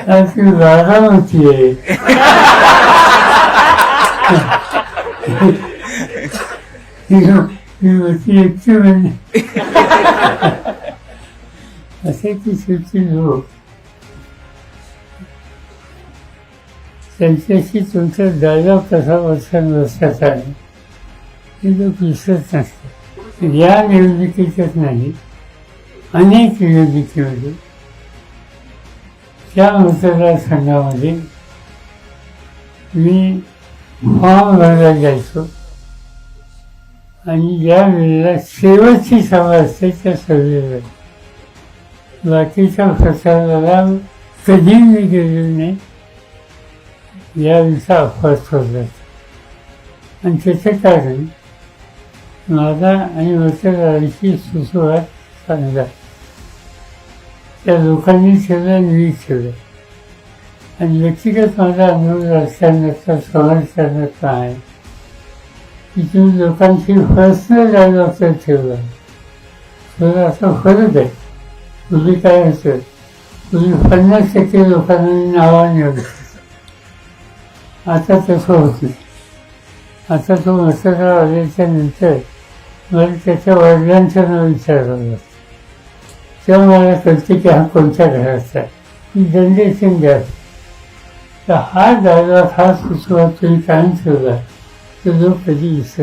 ती जागा नव्हती आहे एकटी म्हणजे असे ती शेवटी लोक त्यांच्याशी तुमचा डायलॉग कसा वर्षानुवर्षाचा आहे हे लोक विसरत नसतात या निवडणुकीतच नाही अनेक निवडणुकीमध्ये त्या मतदारसंघामध्ये मी फॉर्म भरायला जायचो. आणि ज्या वेळेला शेवटची सभा असते त्या सभेला बाकीच्या प्रसाराला कधी मी गेलो नाही. याविषयी अपवास होता. आणि त्याचं कारण माझा आणि मतदारांची सुसुवात चांगला त्या लोकांनी ठेवलं आणि मी ठेवलं आणि व्यक्तिगत माझा अनुभव रस्त्यांचा सहनशांचा आहे की तुम्ही लोकांची पर्सनल डायलॉग ठेवला थोडं असा फरक आहे पूर्वी काय होतं पूर्वी पन्नास टक्के लोकांना नावाने ओळखत आता तसं होत नाही आता तो मतदार आल्याच्यानंतर मला त्याच्या वडिलांचं नाव विचारलं जातं तेव्हा मला कळते की हा कोणत्या घराचा आहे? मी दंडेसिंग तर हा जागा हा सुचवा तुम्ही कायम ठेवला तर लोक कधी विसर